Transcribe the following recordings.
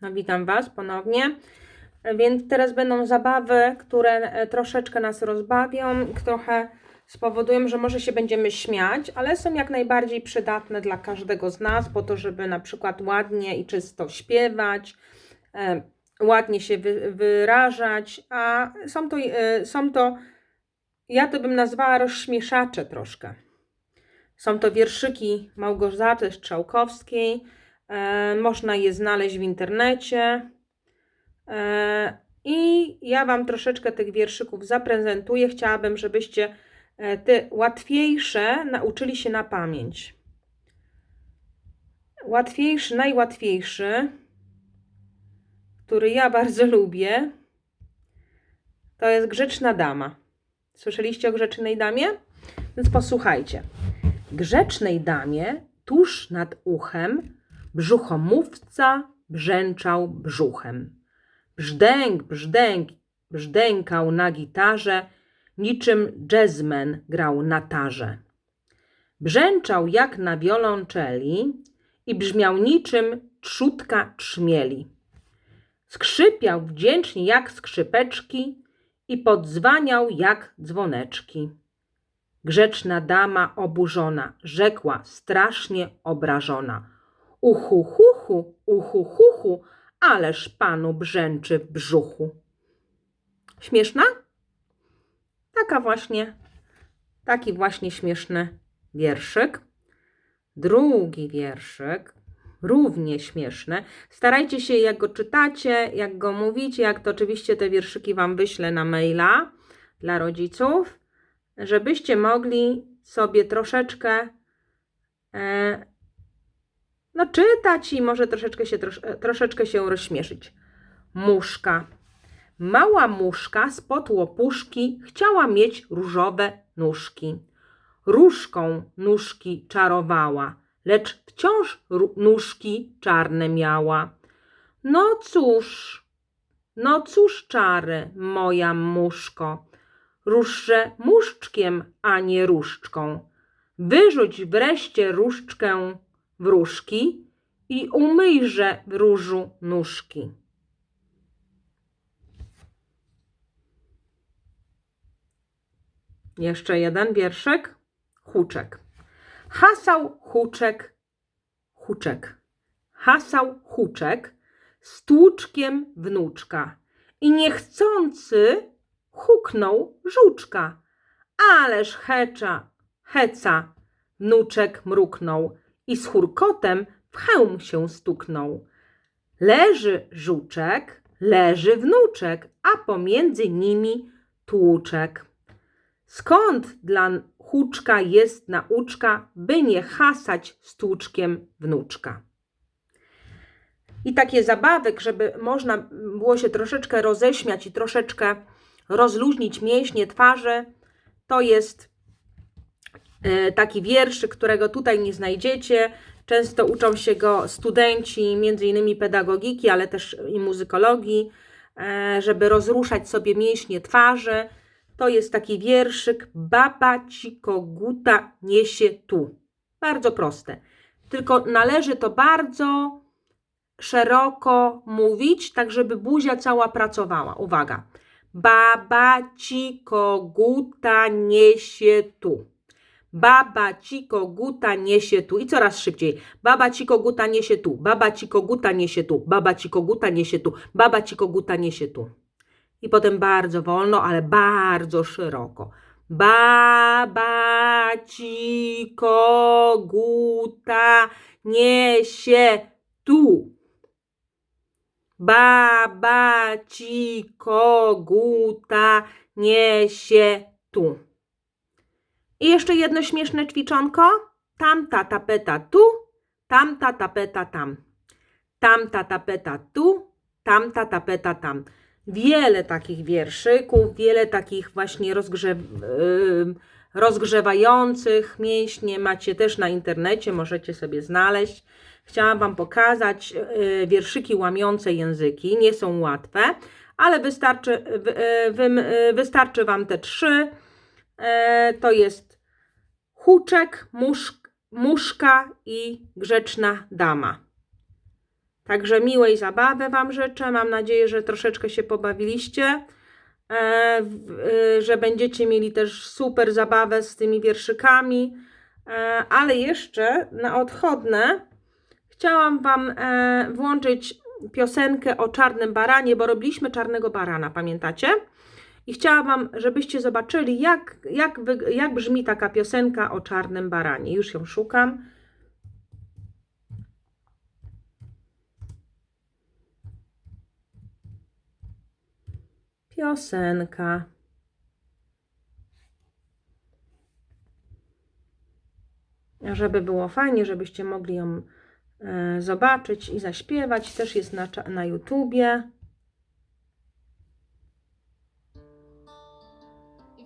No, witam Was ponownie. Więc teraz będą zabawy, które e, troszeczkę nas rozbawią, trochę spowodują, że może się będziemy śmiać, ale są jak najbardziej przydatne dla każdego z nas, po to, żeby na przykład ładnie i czysto śpiewać, e, ładnie się wy, wyrażać, a są to, e, są to, ja to bym nazwała rozśmieszacze troszkę. Są to wierszyki Małgorzaty Strzałkowskiej. E, można je znaleźć w internecie. E, I ja Wam troszeczkę tych wierszyków zaprezentuję. Chciałabym, żebyście e, te łatwiejsze nauczyli się na pamięć. Łatwiejszy, najłatwiejszy, który ja bardzo lubię, to jest Grzeczna Dama. Słyszeliście o Grzecznej Damie? Więc posłuchajcie. Grzecznej damie tuż nad uchem brzuchomówca brzęczał brzuchem. Brzdęk, brzdęk, brzdękał na gitarze, niczym jazzman grał na tarze. Brzęczał jak na wiolonczeli i brzmiał niczym trzutka trzmieli. Skrzypiał wdzięcznie jak skrzypeczki i podzwaniał jak dzwoneczki. Grzeczna dama oburzona rzekła, strasznie obrażona. Uchu, huchu, ależ panu brzęczy w brzuchu. Śmieszna? Taka właśnie, taki właśnie śmieszny wierszyk. Drugi wierszyk, równie śmieszny. Starajcie się, jak go czytacie, jak go mówicie, jak to oczywiście te wierszyki Wam wyślę na maila dla rodziców żebyście mogli sobie troszeczkę e, no, czytać i może troszeczkę się, trosz, e, troszeczkę się rozśmieszyć. Muszka. Mała muszka spod łopuszki chciała mieć różowe nóżki. Różką nóżki czarowała, lecz wciąż nóżki czarne miała. No cóż, no cóż czary, moja muszko, różże muszczkiem, a nie różdżką. Wyrzuć wreszcie różdżkę w różki i umyjże w różu nóżki. Jeszcze jeden wierszyk. Huczek. Hasał huczek, huczek. Hasał huczek z tłuczkiem wnuczka i niechcący huknął żuczka. Ależ hecza, heca, wnuczek mruknął i z hurkotem w hełm się stuknął. Leży żuczek, leży wnuczek, a pomiędzy nimi tłuczek. Skąd dla huczka jest nauczka, by nie hasać z tłuczkiem wnuczka? I takie zabawek, żeby można było się troszeczkę roześmiać i troszeczkę rozluźnić mięśnie twarzy, to jest taki wiersz, którego tutaj nie znajdziecie. Często uczą się go studenci, między innymi pedagogiki, ale też i muzykologii, e, żeby rozruszać sobie mięśnie twarzy. To jest taki wierszyk Baba ci koguta niesie tu. Bardzo proste. Tylko należy to bardzo szeroko mówić, tak żeby buzia cała pracowała. Uwaga. Baba ci koguta niesie tu. Baba ci koguta niesie tu. I coraz szybciej. Baba ci koguta niesie tu. Baba ci koguta niesie tu. Baba ci koguta niesie tu. Baba ci koguta niesie tu. I potem bardzo wolno, ale bardzo szeroko. Baba ci koguta niesie tu. Baba ci koguta niesie tu. I jeszcze jedno śmieszne ćwiczonko. Tamta tapeta tu, tamta tapeta tam. Tamta tapeta tu, tamta tapeta tam. Wiele takich wierszyków, wiele takich właśnie yy, rozgrzewających mięśnie macie też na internecie, możecie sobie znaleźć. Chciałam Wam pokazać yy, wierszyki łamiące języki. Nie są łatwe, ale wystarczy, wy, yy, wystarczy Wam te trzy. To jest huczek, muszk, muszka i grzeczna dama. Także miłej zabawy Wam życzę. Mam nadzieję, że troszeczkę się pobawiliście, e, e, że będziecie mieli też super zabawę z tymi wierszykami. E, ale jeszcze na odchodne chciałam Wam włączyć piosenkę o czarnym baranie, bo robiliśmy czarnego barana, pamiętacie? I chciałam Wam, żebyście zobaczyli, jak, jak, jak brzmi taka piosenka o czarnym baranie. Już ją szukam. Piosenka. Żeby było fajnie, żebyście mogli ją e, zobaczyć i zaśpiewać. Też jest na, na YouTubie.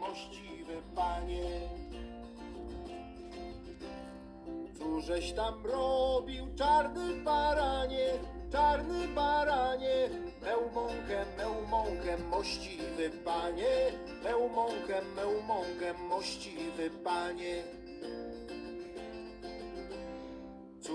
mościwy panie. Cóżeś tam robił, czarny baranie, czarny baranie, meł mąkę, meł mąkę, mościwy panie, meł mąkę, meł mąkę, mościwy panie.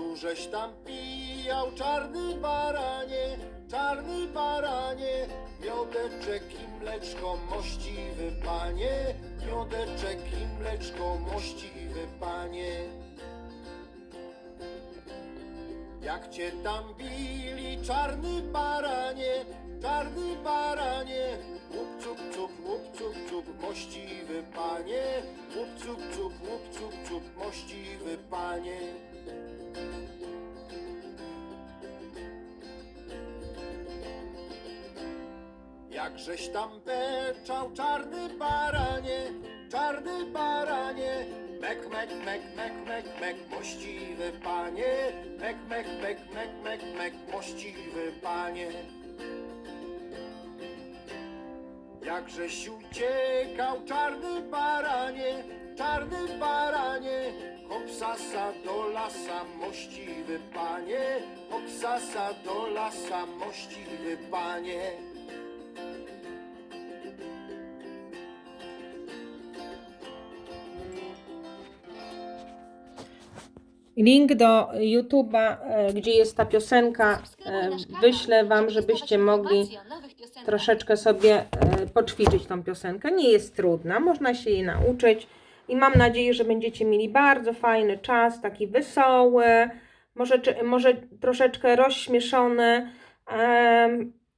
Cóżeś tam pijał, czarny baranie, czarny baranie, miodeczek i mleczko, mościwy panie, miodeczek i mleczko, mościwy panie. Jak cię tam bili, czarny baranie, czarny baranie, łup cup cup, łup cup cup, mościwy panie, łup cup cup, łup cup cup, mościwy panie. Jakżeś tam beczał, czarny baranie, czarny baranie, mek, mek, mek, mek, mek, mek, mościwy panie, mek, mek, mek, mek, mek, mek, mościwy panie. Jakżeś uciekał, czarny baranie, czarny baranie, hopsasa do lasa, mościwy panie, hopsasa do lasa, mościwy panie. Link do YouTube'a, e, gdzie jest ta piosenka, e, wyślę Wam, żeby żebyście mogli troszeczkę sobie e, poćwiczyć tą piosenkę. Nie jest trudna, można się jej nauczyć i mam nadzieję, że będziecie mieli bardzo fajny czas, taki wesoły, może, może troszeczkę rozśmieszony.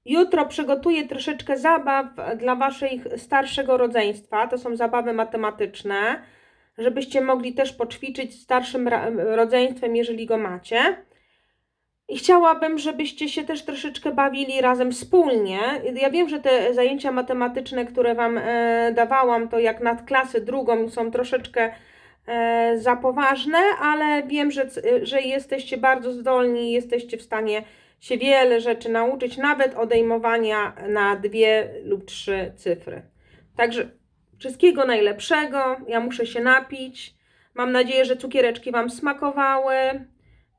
Jutro przygotuję troszeczkę zabaw dla Waszej starszego rodzeństwa. To są zabawy matematyczne, żebyście mogli też poćwiczyć starszym rodzeństwem, jeżeli go macie. I chciałabym, żebyście się też troszeczkę bawili razem wspólnie. Ja wiem, że te zajęcia matematyczne, które Wam e, dawałam, to jak nad klasy drugą są troszeczkę e, za poważne, ale wiem, że, że jesteście bardzo zdolni, jesteście w stanie się wiele rzeczy nauczyć, nawet odejmowania na dwie lub trzy cyfry. Także wszystkiego najlepszego. Ja muszę się napić. Mam nadzieję, że cukiereczki Wam smakowały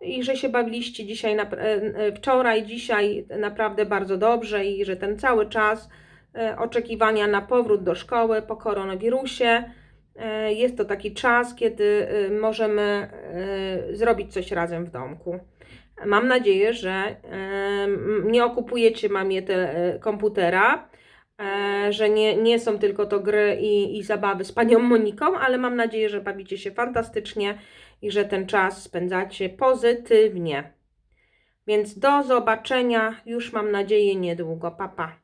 i że się bawiliście dzisiaj, e, e, wczoraj, dzisiaj naprawdę bardzo dobrze i że ten cały czas e, oczekiwania na powrót do szkoły po koronawirusie jest to taki czas, kiedy możemy zrobić coś razem w domku. Mam nadzieję, że nie okupujecie mamie te, komputera, że nie, nie są tylko to gry i, i zabawy z panią Moniką, ale mam nadzieję, że bawicie się fantastycznie i że ten czas spędzacie pozytywnie. Więc do zobaczenia już mam nadzieję niedługo. Papa. Pa.